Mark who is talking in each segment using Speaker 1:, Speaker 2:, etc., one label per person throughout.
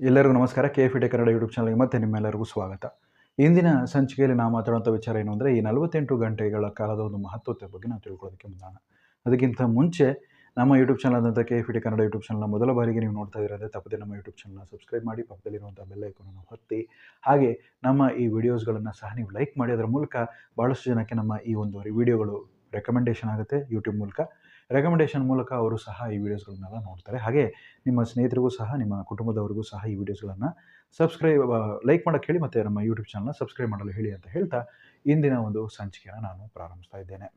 Speaker 1: ಎಲ್ಲರಿಗೂ ನಮಸ್ಕಾರ. K F ಇಟೆ ಕನ್ನಡ ಯೂಟ್ಯೂಬ್ ಚಾನಲ್ಗೆ ಮತ್ತೆ ನಿಮ್ಮೆಲ್ಲರಿಗೂ ಸ್ವಾಗತ. ಇಂದಿನ ಸಂಚಿಕೆಯಲ್ಲಿ ನಾವು ಮಾತಾಡುವಂಥ ವಿಚಾರ ಏನು ಅಂದರೆ, ಈ ನಲವತ್ತೆಂಟು ಗಂಟೆಗಳ ಕಾಲದ ಒಂದು ಮಹತ್ವತೆ ಬಗ್ಗೆ ನಾವು ತಿಳ್ಕೊಳ್ಳೋದಕ್ಕೆ ಮುಂದಾಣ. ಅದಕ್ಕಿಂತ ಮುಂಚೆ ನಮ್ಮ ಯೂಟ್ಯೂಬ್ ಚಾನಲ್ ಆದಂಥ ಕೆ ಎಫ್ ಇಟೆ ಕನ್ನಡ ಯೂಟ್ಯೂಬ್ ಚಾನಲ್ನ ಮೊದಲ ಬಾರಿಗೆ ನೀವು ನೋಡ್ತಾ ಇರೋದೇ, ತಪ್ಪದೆ ನಮ್ಮ ಯೂಟ್ಯೂಬ್ ಚಾನಲ್ನ ಸಬ್ಸ್ಕ್ರೈಬ್ ಮಾಡಿ, ಪಕ್ಕದಲ್ಲಿರುವಂಥ ಬೆಲ್ ಐಕನನ್ನು ಒತ್ತಿ. ಹಾಗೆ ನಮ್ಮ ಈ ವಿಡಿಯೋಸ್ಗಳನ್ನು ಸಹ ನೀವು ಲೈಕ್ ಮಾಡಿ, ಅದರ ಮೂಲಕ ಭಾಳಷ್ಟು ಜನಕ್ಕೆ ನಮ್ಮ ಈ ಒಂದು ವಿಡಿಯೋಗಳು ರೆಕಮೆಂಡೇಷನ್ ಆಗುತ್ತೆ ಯೂಟ್ಯೂಬ್ ಮೂಲಕ. ರೆಕಮೆಂಡೇಷನ್ ಮೂಲಕ ಅವರು ಸಹ ಈ ವಿಡಿಯೋಸ್ಗಳನ್ನೆಲ್ಲ ನೋಡ್ತಾರೆ. ಹಾಗೆ ನಿಮ್ಮ ಸ್ನೇಹಿತರಿಗೂ ಸಹ, ನಿಮ್ಮ ಕುಟುಂಬದವರಿಗೂ ಸಹ ಈ ವಿಡಿಯೋಸ್ಗಳನ್ನು ಸಬ್ಸ್ಕ್ರೈಬ್ ಲೈಕ್ ಮಾಡೋಕ್ಕೆ ಹೇಳಿ ಮತ್ತು ನಮ್ಮ ಯೂಟ್ಯೂಬ್ ಚಾನಲ್ನ ಸಬ್ಸ್ಕ್ರೈಬ್ ಮಾಡಲು ಹೇಳಿ ಅಂತ ಹೇಳ್ತಾ ಇಂದಿನ ಒಂದು ಸಂಚಿಕೆಯನ್ನು ನಾನು ಪ್ರಾರಂಭಿಸ್ತಾ ಇದ್ದೇನೆ.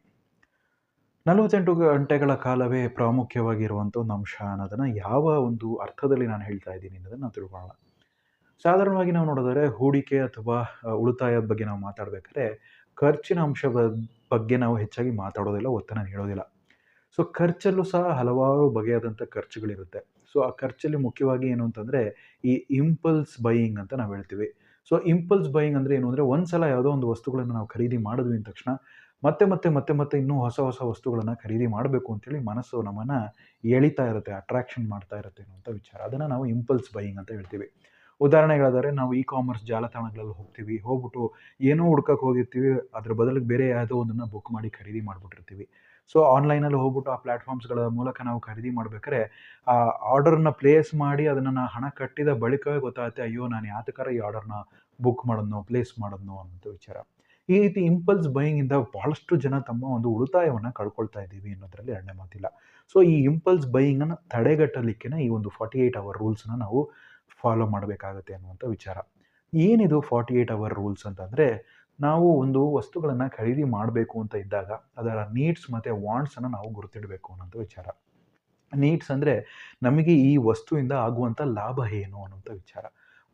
Speaker 1: ನಲವತ್ತೆಂಟು ಗಂಟೆಗಳ ಕಾಲವೇ ಪ್ರಾಮುಖ್ಯವಾಗಿರುವಂಥ ಒಂದು ಅಂಶ ಅನ್ನೋದನ್ನು ಯಾವ ಒಂದು ಅರ್ಥದಲ್ಲಿ ನಾನು ಹೇಳ್ತಾ ಇದ್ದೀನಿ ಅನ್ನೋದನ್ನು ನಾವು ತಿಳ್ಕೊಳ್ಳೋಣ. ಸಾಧಾರಣವಾಗಿ ನಾವು ನೋಡಿದರೆ ಹೂಡಿಕೆ ಅಥವಾ ಉಳಿತಾಯದ ಬಗ್ಗೆ ನಾವು ಮಾತಾಡಬೇಕಾದ್ರೆ ಖರ್ಚಿನ ಅಂಶದ ಬಗ್ಗೆ ನಾವು ಹೆಚ್ಚಾಗಿ ಮಾತಾಡೋದಿಲ್ಲ, ಒತ್ತನ್ನು ನೀಡೋದಿಲ್ಲ. ಸೊ, ಖರ್ಚಲ್ಲೂ ಸಹ ಹಲವಾರು ಬಗೆಯಾದಂಥ ಖರ್ಚುಗಳಿರುತ್ತೆ. ಸೊ, ಆ ಖರ್ಚಲ್ಲಿ ಮುಖ್ಯವಾಗಿ ಏನು ಅಂತಂದರೆ, ಈ ಇಂಪಲ್ಸ್ ಬೈಯಿಂಗ್ ಅಂತ ನಾವು ಹೇಳ್ತೀವಿ. ಸೊ ಇಂಪಲ್ಸ್ ಬೈಯಿಂಗ್ ಅಂದರೆ ಏನು ಅಂದರೆ ಒಂದು ಸಲ ಯಾವುದೋ ಒಂದು ವಸ್ತುಗಳನ್ನು ನಾವು ಖರೀದಿ ಮಾಡಿದ್ವಿ ಅಂದ ತಕ್ಷಣ, ಮತ್ತೆ ಮತ್ತೆ ಮತ್ತೆ ಮತ್ತೆ ಇನ್ನೂ ಹೊಸ ಹೊಸ ವಸ್ತುಗಳನ್ನು ಖರೀದಿ ಮಾಡಬೇಕು ಅಂತೇಳಿ ಮನಸ್ಸು ನಮ್ಮನ್ನು ಎಳಿತಾ ಇರುತ್ತೆ ಅಟ್ರಾಕ್ಷನ್ ಮಾಡ್ತಾ ಇರುತ್ತೆ ಅನ್ನುವಂಥ ವಿಚಾರ. ಅದನ್ನು ನಾವು ಇಂಪಲ್ಸ್ ಬೈಯಿಂಗ್ ಅಂತ ಹೇಳ್ತೀವಿ. ಉದಾಹರಣೆಗಳಾದರೆ ನಾವು ಇ ಕಾಮರ್ಸ್ ಜಾಲತಾಣಗಳಲ್ಲಿ ಹೋಗ್ತೀವಿ, ಹೋಗ್ಬಿಟ್ಟು ಏನೋ ಹುಡ್ಕಕ್ಕೆ ಹೋಗಿರ್ತೀವಿ, ಅದ್ರ ಬದಲಿಗೆ ಬೇರೆ ಯಾವುದೋ ಒಂದನ್ನು ಬುಕ್ ಮಾಡಿ ಖರೀದಿ ಮಾಡಿಬಿಟ್ಟಿರ್ತೀವಿ. ಸೊ ಆನ್ಲೈನಲ್ಲಿ ಹೋಗ್ಬಿಟ್ಟು ಆ ಪ್ಲ್ಯಾಟ್ಫಾರ್ಮ್ಸ್ಗಳ ಮೂಲಕ ನಾವು ಖರೀದಿ ಮಾಡ್ಬೇಕಾದ್ರೆ, ಆ ಆರ್ಡರ್ನ ಪ್ಲೇಸ್ ಮಾಡಿ ಅದನ್ನು ನಾನು ಹಣ ಕಟ್ಟಿದ ಬಳಿಕವೇ ಗೊತ್ತಾಗುತ್ತೆ, ಅಯ್ಯೋ, ನಾನು ಯಾತಕರ ಈ ಆರ್ಡರ್ನ ಬುಕ್ ಮಾಡೋದ್ನೋ, ಪ್ಲೇಸ್ ಮಾಡೋದನ್ನೋ ಅನ್ನೋಂಥ ವಿಚಾರ. ಈ ರೀತಿ ಇಂಪಲ್ಸ್ ಬೈಯಿಂಗಿಂದ ಭಾಳಷ್ಟು ಜನ ತಮ್ಮ ಒಂದು ಉಳಿತಾಯವನ್ನು ಕಳ್ಕೊಳ್ತಾ ಇದ್ದೀವಿ ಅನ್ನೋದರಲ್ಲಿ ಎರಡನೇ ಮಾತಿಲ್ಲ. ಸೊ ಈ ಇಂಪಲ್ಸ್ ಬೈಯಿಂಗನ್ನು ತಡೆಗಟ್ಟಲಿಕ್ಕೆ ಈ ಒಂದು ಫಾರ್ಟಿ ಏಯ್ಟ್ ಅವರ್ ರೂಲ್ಸ್ನ ನಾವು ಫಾಲೋ ಮಾಡಬೇಕಾಗತ್ತೆ ಅನ್ನುವಂಥ ವಿಚಾರ. ಏನಿದು ಫಾರ್ಟಿ ಏಯ್ಟ್ ಅವರ್ ರೂಲ್ಸ್ ಅಂತಂದರೆ ನಾವು ಒಂದು ವಸ್ತುಗಳನ್ನು ಖರೀದಿ ಮಾಡಬೇಕು ಅಂತ ಇದ್ದಾಗ ಅದರ ನೀಡ್ಸ್ ಮತ್ತು ವಾಂಟ್ಸನ್ನು ನಾವು ಗುರುತಿಡಬೇಕು ಅನ್ನೋಂಥ ವಿಚಾರ. ನೀಡ್ಸ್ ಅಂದರೆ ನಮಗೆ ಈ ವಸ್ತುವಿಂದ ಆಗುವಂಥ ಲಾಭ ಏನು ಅನ್ನೋಂಥ ವಿಚಾರ.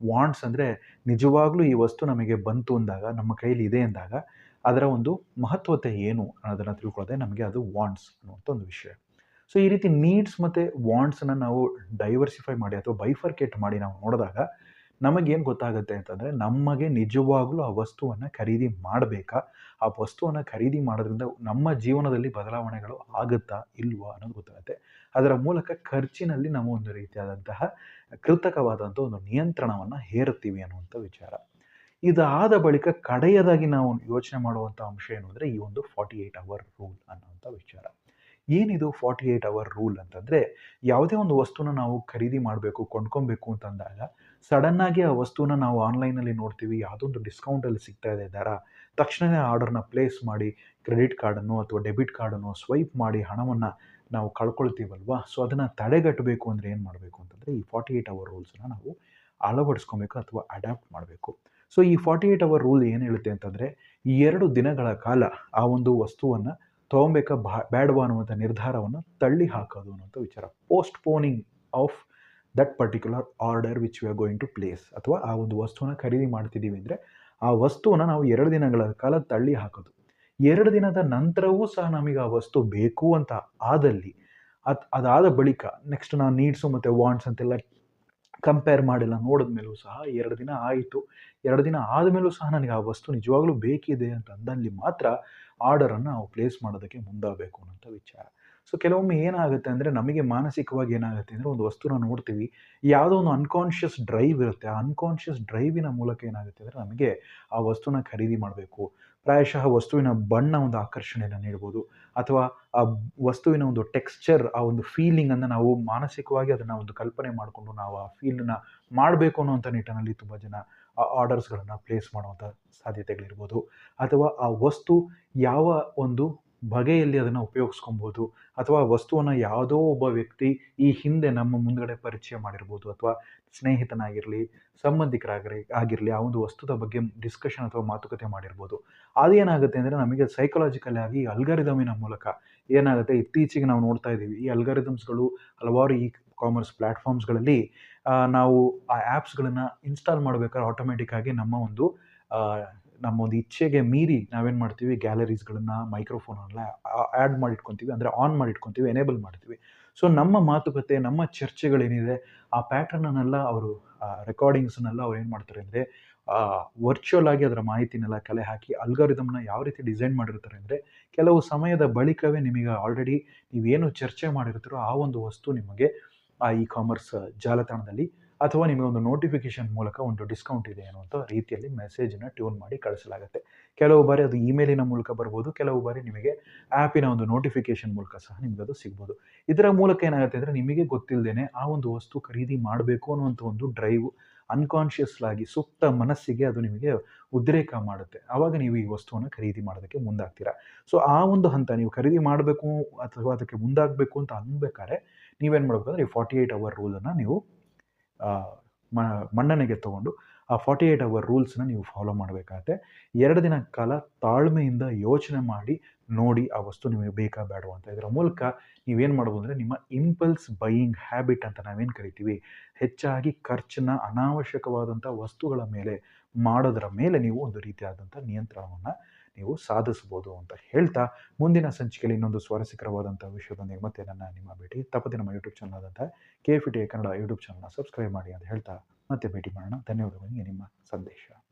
Speaker 1: ವಾಂಟ್ಸ್ ಅಂದರೆ ನಿಜವಾಗ್ಲೂ ಈ ವಸ್ತು ನಮಗೆ ಬಂತು ಅಂದಾಗ, ನಮ್ಮ ಕೈಲಿ ಇದೆ ಅಂದಾಗ ಅದರ ಒಂದು ಮಹತ್ವತೆ ಏನು ಅನ್ನೋದನ್ನು ತಿಳ್ಕೊಳ್ಳೋದೆ ನಮಗೆ ಅದು ವಾಂಟ್ಸ್ ಅನ್ನುವಂಥ ಒಂದು ವಿಷಯ. ಸೊ ಈ ರೀತಿ ನೀಡ್ಸ್ ಮತ್ತು ವಾಂಟ್ಸನ್ನು ನಾವು ಡೈವರ್ಸಿಫೈ ಮಾಡಿ ಅಥವಾ ಬೈಫರ್ಕೇಟ್ ಮಾಡಿ ನಾವು ನೋಡಿದಾಗ ನಮಗೇನು ಗೊತ್ತಾಗುತ್ತೆ ಅಂತಂದರೆ ನಮಗೆ ನಿಜವಾಗ್ಲೂ ಆ ವಸ್ತುವನ್ನು ಖರೀದಿ ಮಾಡಬೇಕಾ? ಆ ವಸ್ತುವನ್ನು ಖರೀದಿ ಮಾಡೋದ್ರಿಂದ ನಮ್ಮ ಜೀವನದಲ್ಲಿ ಬದಲಾವಣೆಗಳು ಆಗುತ್ತಾ ಇಲ್ವಾ ಅನ್ನೋದು ಗೊತ್ತಾಗುತ್ತೆ. ಅದರ ಮೂಲಕ ಖರ್ಚಿನಲ್ಲಿ ನಾವು ಒಂದು ರೀತಿಯಾದಂತಹ ಕೃತಕವಾದಂಥ ಒಂದು ನಿಯಂತ್ರಣವನ್ನು ಹೇರುತ್ತೀವಿ ಅನ್ನುವಂಥ ವಿಚಾರ. ಇದಾದ ಬಳಿಕ ಕಡೆಯದಾಗಿ ನಾವು ಯೋಚನೆ ಮಾಡುವಂಥ ಅಂಶ ಏನು ಅಂದರೆ ಈ ಒಂದು ಫಾರ್ಟಿ ಏಯ್ಟ್ ಅವರ್ ರೂಲ್ ಅನ್ನುವಂಥ ವಿಚಾರ. ಏನಿದು ಫಾರ್ಟಿ ಏಯ್ಟ್ ಅವರ್ ರೂಲ್ ಅಂತಂದರೆ ಯಾವುದೇ ಒಂದು ವಸ್ತುನ ನಾವು ಖರೀದಿ ಮಾಡಬೇಕು, ಕೊಂಡ್ಕೊಬೇಕು ಅಂತಂದಾಗ ಸಡನ್ನಾಗಿ ಆ ವಸ್ತುನ ನಾವು ಆನ್ಲೈನಲ್ಲಿ ನೋಡ್ತೀವಿ, ಯಾವುದೊಂದು ಡಿಸ್ಕೌಂಟಲ್ಲಿ ಸಿಗ್ತಾ ಇದೆ, ದರ. ತಕ್ಷಣವೇ ಆರ್ಡರ್ನ ಪ್ಲೇಸ್ ಮಾಡಿ ಕ್ರೆಡಿಟ್ ಕಾರ್ಡನ್ನು ಅಥವಾ ಡೆಬಿಟ್ ಕಾರ್ಡನ್ನು ಸ್ವೈಪ್ ಮಾಡಿ ಹಣವನ್ನು ನಾವು ಕಳ್ಕೊಳ್ತೀವಲ್ವಾ? ಸೊ ಅದನ್ನು ತಡೆಗಟ್ಟಬೇಕು ಅಂದರೆ ಏನು ಮಾಡಬೇಕು ಅಂತಂದರೆ, ಈ ಫಾರ್ಟಿ ಏಯ್ಟ್ ಅವರ್ ರೂಲ್ಸನ್ನು ನಾವು ಅಳವಡಿಸ್ಕೊಬೇಕು ಅಥವಾ ಅಡಾಪ್ಟ್ ಮಾಡಬೇಕು. ಸೊ ಈ ಫಾರ್ಟಿ ಏಯ್ಟ್ ಅವರ್ ರೂಲ್ ಏನು ಹೇಳುತ್ತೆ ಅಂತಂದರೆ, ಈ ಎರಡು ದಿನಗಳ ಕಾಲ ಆ ಒಂದು ವಸ್ತುವನ್ನು ತೊಗೊಬೇಕಾ ಬಾ ಬೇಡವಾ ಅನ್ನುವಂಥ ನಿರ್ಧಾರವನ್ನು ತಳ್ಳಿ ಹಾಕೋದು ಅನ್ನುವಂಥ ವಿಚಾರ. Postponing of that particular order which we are going to place ಅಥವಾ ಆ ಒಂದು ವಸ್ತುವನ್ನು ಖರೀದಿ ಮಾಡ್ತಿದ್ದೀವಿ ಅಂದರೆ ಆ ವಸ್ತುವನ್ನು ನಾವು ಎರಡು ದಿನಗಳ ಕಾಲ ತಳ್ಳಿ ಹಾಕೋದು. ಎರಡು ದಿನದ ನಂತರವೂ ಸಹ ನಮಗೆ ಆ ವಸ್ತು ಬೇಕು ಅಂತ ಆದಲ್ಲಿ ಅದು ಅದಾದ ಬಳಿಕ ನೆಕ್ಸ್ಟ್ ನಾನು ನೀಡ್ಸು ಮತ್ತು ವಾಂಟ್ಸ್ ಅಂತೆಲ್ಲ ಕಂಪೇರ್ ಮಾಡಿಲ್ಲ ನೋಡಿದ ಮೇಲೂ ಸಹ ಎರಡು ದಿನ ಆಯಿತು. ಎರಡು ದಿನ ಆದಮೇಲೂ ಸಹ ನನಗೆ ಆ ವಸ್ತು ನಿಜವಾಗ್ಲೂ ಬೇಕಿದೆ ಅಂತ ಅಂದಲ್ಲಿ ಮಾತ್ರ ಆರ್ಡರನ್ನು ನಾವು ಪ್ಲೇಸ್ ಮಾಡೋದಕ್ಕೆ ಮುಂದಾಗಬೇಕು ಅನ್ನೋಂಥ ವಿಚಾರ. ಸೊ ಕೆಲವೊಮ್ಮೆ ಏನಾಗುತ್ತೆ ಅಂದರೆ ನಮಗೆ ಮಾನಸಿಕವಾಗಿ ಏನಾಗುತ್ತೆ ಅಂದರೆ ಒಂದು ವಸ್ತುನ ನೋಡ್ತೀವಿ, ಯಾವುದೋ ಒಂದು ಅನ್ಕಾನ್ಷಿಯಸ್ ಡ್ರೈವ್ ಇರುತ್ತೆ. ಆ ಅನ್ಕಾನ್ಷಿಯಸ್ ಡ್ರೈವಿನ ಮೂಲಕ ಏನಾಗುತ್ತೆ ಅಂದರೆ ನಮಗೆ ಆ ವಸ್ತುನ ಖರೀದಿ ಮಾಡಬೇಕು. ಪ್ರಾಯಶಃ ವಸ್ತುವಿನ ಬಣ್ಣ ಒಂದು ಆಕರ್ಷಣೆಯನ್ನು ನೀಡ್ಬೋದು. ಅಥವಾ ಆ ವಸ್ತುವಿನ ಒಂದು ಟೆಕ್ಸ್ಚರ್ ಆ ಒಂದು ಫೀಲಿಂಗನ್ನು ನಾವು ಮಾನಸಿಕವಾಗಿ ಅದನ್ನು ಒಂದು ಕಲ್ಪನೆ ಮಾಡಿಕೊಂಡು ನಾವು ಆ ಫೀಲ್ನ ಮಾಡಬೇಕು ಅನ್ನೋಂಥ ನಿಟ್ಟಿನಲ್ಲಿ ತುಂಬ ಜನ ಆ ಆರ್ಡರ್ಸ್ಗಳನ್ನು ಪ್ಲೇಸ್ ಮಾಡುವಂಥ ಸಾಧ್ಯತೆಗಳಿರ್ಬೋದು. ಅಥವಾ ಆ ವಸ್ತು ಯಾವ ಒಂದು ಬಗೆಯಲ್ಲಿ ಅದನ್ನು ಉಪಯೋಗಿಸ್ಕೊಬೋದು ಅಥವಾ ವಸ್ತುವನ್ನು ಯಾವುದೋ ಒಬ್ಬ ವ್ಯಕ್ತಿ ಈ ಹಿಂದೆ ನಮ್ಮ ಮುಂದುಗಡೆ ಪರಿಚಯ ಮಾಡಿರ್ಬೋದು ಅಥವಾ ಸ್ನೇಹಿತನಾಗಿರಲಿ ಸಂಬಂಧಿಕರಾಗಿರಲಿ ಆಗಿರಲಿ, ಆ ಒಂದು ವಸ್ತುದ ಬಗ್ಗೆ ಡಿಸ್ಕಷನ್ ಅಥವಾ ಮಾತುಕತೆ ಮಾಡಿರ್ಬೋದು. ಅದೇನಾಗುತ್ತೆ ಅಂದರೆ ನಮಗೆ ಸೈಕಲಾಜಿಕಲ್ ಆಗಿ ಅಲ್ಗಾರಿದಮಿನ ಮೂಲಕ ಏನಾಗುತ್ತೆ, ಇತ್ತೀಚೆಗೆ ನಾವು ನೋಡ್ತಾ ಇದ್ದೀವಿ, ಈ ಅಲ್ಗಾರಿದಮ್ಸ್ಗಳು ಹಲವಾರು ಈ ಕಾಮರ್ಸ್ ಪ್ಲ್ಯಾಟ್ಫಾರ್ಮ್ಸ್ಗಳಲ್ಲಿ ನಾವು ಆ ಆ್ಯಪ್ಸ್ಗಳನ್ನು ಇನ್ಸ್ಟಾಲ್ ಮಾಡಬೇಕಾದ್ರೆ ಆಟೋಮೆಟಿಕ್ಕಾಗಿ ನಮ್ಮ ಒಂದು ನಮ್ಮ ಒಂದು ಇಚ್ಛೆಗೆ ಮೀರಿ ನಾವೇನು ಮಾಡ್ತೀವಿ? ಗ್ಯಾಲರೀಸ್ಗಳನ್ನು ಮೈಕ್ರೋಫೋನೆಲ್ಲ ಆ್ಯಡ್ ಮಾಡಿಟ್ಕೊತೀವಿ. ಅಂದರೆ ಆನ್ ಮಾಡಿಟ್ಕೊತೀವಿ, ಎನೇಬಲ್ ಮಾಡ್ತೀವಿ. ಸೊ, ನಮ್ಮ ಮಾತುಕತೆ, ನಮ್ಮ ಚರ್ಚೆಗಳೇನಿದೆ, ಆ ಪ್ಯಾಟರ್ನನ್ನೆಲ್ಲ ಅವರು ರೆಕಾರ್ಡಿಂಗ್ಸ್ನೆಲ್ಲ ಅವ್ರು ಏನು ಮಾಡ್ತಾರೆ ಅಂದರೆ ವರ್ಚುವಲ್ ಆಗಿ ಅದರ ಮಾಹಿತಿನೆಲ್ಲ ಕಲೆ ಹಾಕಿ, ಅಲ್ಗಾರಿದಮ್ನ ಯಾವ ರೀತಿ ಡಿಸೈನ್ ಮಾಡಿರ್ತಾರೆ ಅಂದರೆ, ಕೆಲವು ಸಮಯದ ಬಳಿಕವೇ ನಿಮಗೆ ಆಲ್ರೆಡಿ ನೀವೇನು ಚರ್ಚೆ ಮಾಡಿರ್ತೀರೋ, ಆ ಒಂದು ವಸ್ತು ನಿಮಗೆ ಆ ಇ ಕಾಮರ್ಸ್ ಜಾಲತಾಣದಲ್ಲಿ ಅಥವಾ ನಿಮಗೆ ಒಂದು ನೋಟಿಫಿಕೇಶನ್ ಮೂಲಕ ಒಂದು ಡಿಸ್ಕೌಂಟ್ ಇದೆ ಅನ್ನುವಂಥ ರೀತಿಯಲ್ಲಿ ಮೆಸೇಜನ್ನು ಟ್ಯೂನ್ ಮಾಡಿ ಕಳಿಸಲಾಗುತ್ತೆ. ಕೆಲವು ಬಾರಿ ಅದು ಇಮೇಲಿನ ಮೂಲಕ ಬರ್ಬೋದು, ಕೆಲವು ಬಾರಿ ನಿಮಗೆ ಆ್ಯಪಿನ ಒಂದು ನೋಟಿಫಿಕೇಶನ್ ಮೂಲಕ ಸಹ ನಿಮ್ಗೆ ಅದು ಸಿಗ್ಬೋದು. ಇದರ ಮೂಲಕ ಏನಾಗುತ್ತೆ ಅಂದರೆ ನಿಮಗೆ ಗೊತ್ತಿಲ್ಲದೇ ಆ ಒಂದು ವಸ್ತು ಖರೀದಿ ಮಾಡಬೇಕು ಅನ್ನುವಂಥ ಒಂದು ಡ್ರೈವ್ ಅನ್ಕಾನ್ಷಿಯಸ್ಲಾಗಿ ಸುಪ್ತ ಮನಸ್ಸಿಗೆ ಅದು ನಿಮಗೆ ಉದ್ರೇಕ ಮಾಡುತ್ತೆ. ಆವಾಗ ನೀವು ಈ ವಸ್ತುವನ್ನು ಖರೀದಿ ಮಾಡೋದಕ್ಕೆ ಮುಂದಾಗ್ತೀರಾ. ಸೊ ಆ ಒಂದು ಹಂತ ನೀವು ಖರೀದಿ ಮಾಡಬೇಕು ಅಥವಾ ಅದಕ್ಕೆ ಮುಂದಾಗಬೇಕು ಅಂತ ಅನ್ಬೇಕಾದ್ರೆ ನೀವೇನು ಮಾಡಬೇಕು ಈ ಫಾರ್ಟಿ ಏಯ್ಟ್ ಅವರ್ ರೂಲನ್ನು ನೀವು ಮನ್ನಣೆಗೆ ತಗೊಂಡು ಆ ಫಾರ್ಟಿ ಏಯ್ಟ್ ಅವರ್ ರೂಲ್ಸ್ನ ನೀವು ಫಾಲೋ ಮಾಡಬೇಕಾಗತ್ತೆ. ಎರಡು ದಿನ ಕಾಲ ತಾಳ್ಮೆಯಿಂದ ಯೋಚನೆ ಮಾಡಿ, ನೋಡಿ ಆ ವಸ್ತು ನಿಮಗೆ ಬೇಕಾ ಬೇಡ ಅಂತ ಇದರ ಮೂಲಕ ನೀವೇನು ಮಾಡ್ಬೋದು ಅಂದರೆ ನಿಮ್ಮ ಇಂಪಲ್ಸ್ ಬೈಯಿಂಗ್ ಹ್ಯಾಬಿಟ್ ಅಂತ ನಾವೇನು ಕರಿತೀವಿ? ಹೆಚ್ಚಾಗಿ ಖರ್ಚನ್ನ ಅನಾವಶ್ಯಕವಾದಂಥ ವಸ್ತುಗಳ ಮೇಲೆ ಮಾಡೋದರ ಮೇಲೆ ನೀವು ಒಂದು ರೀತಿಯಾದಂಥ ನಿಯಂತ್ರಣವನ್ನು ನೀವು ಸಾಧಿಸ್ಬೋದು ಅಂತ ಹೇಳ್ತಾ ಮುಂದಿನ ಸಂಚಿಕೆಯಲ್ಲಿ ಇನ್ನೊಂದು ಸ್ವಾರಸ್ಯಕರವಾದಂಥ ವಿಷಯದೊಂದಿಗೆ ಮತ್ತೆ ನನ್ನ ನಿಮ್ಮ ಭೇಟಿ ತಪ್ಪದೆ ನಮ್ಮ ಯೂಟ್ಯೂಬ್ ಚಾನಲ್ ಆದಂಥ K F T Kannada YouTube ಚಾನಲ್ನ ಸಬ್ಸ್ಕ್ರೈಬ್ ಮಾಡಿ ಅಂತ ಹೇಳ್ತಾ ಮತ್ತೆ ಭೇಟಿ ಮಾಡೋಣ. ಧನ್ಯವಾದಗಳು. ನಿಮ್ಮ ಸಂಧ್ಯಾ